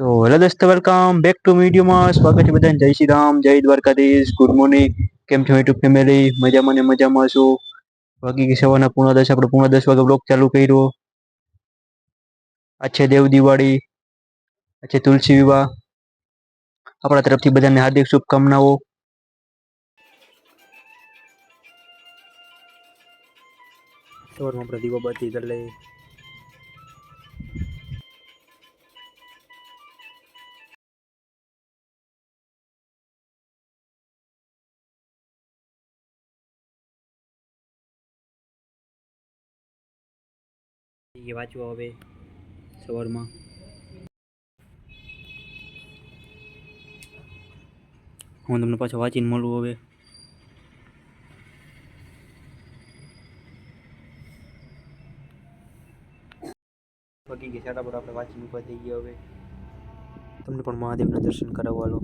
So hello દોસ્તો welcome back to વિડીયોમાં સ્વાગત છે બધાને જય શ્રી રામ જય દ્વારકાધીશ ગુડ મોર્નિંગ કેમ છો યુટ્યુબ ફેમિલી મજામાં ને મજામાં છું વાગી ગઈ સવારના પૂર્ણ દસ આપણે પૂર્ણ દસ વાગે બ્લોગ ચાલુ કર્યો આ છે દેવ દિવાળી આ છે તુલસી વિવાહ આપણા તરફથી બધાને હાર્દિક શુભકામનાઓ સવારમાં આપણે દીવાબત્તી કરી લઈએ એ વાંચવા હવે સવારમાં હું તમને પાછો વાંચીને મળું હવે પગી ગઈ સાડા પર આપણે વાંચીને ઊભા થઈ ગયા હવે તમને પણ મહાદેવના દર્શન કરાવવા લો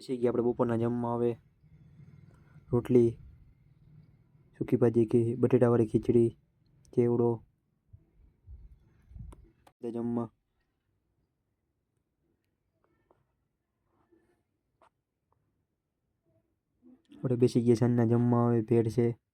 પછી ગયા આપણે બપોરના જમવા આવે. રોટલી, સૂકી ભાજી કે બટેટાવાળી ખીચડી, ચેવડો. જમવા. આપણે બેસી ગયા સાંજના જમવા આવે, ભેળ છે.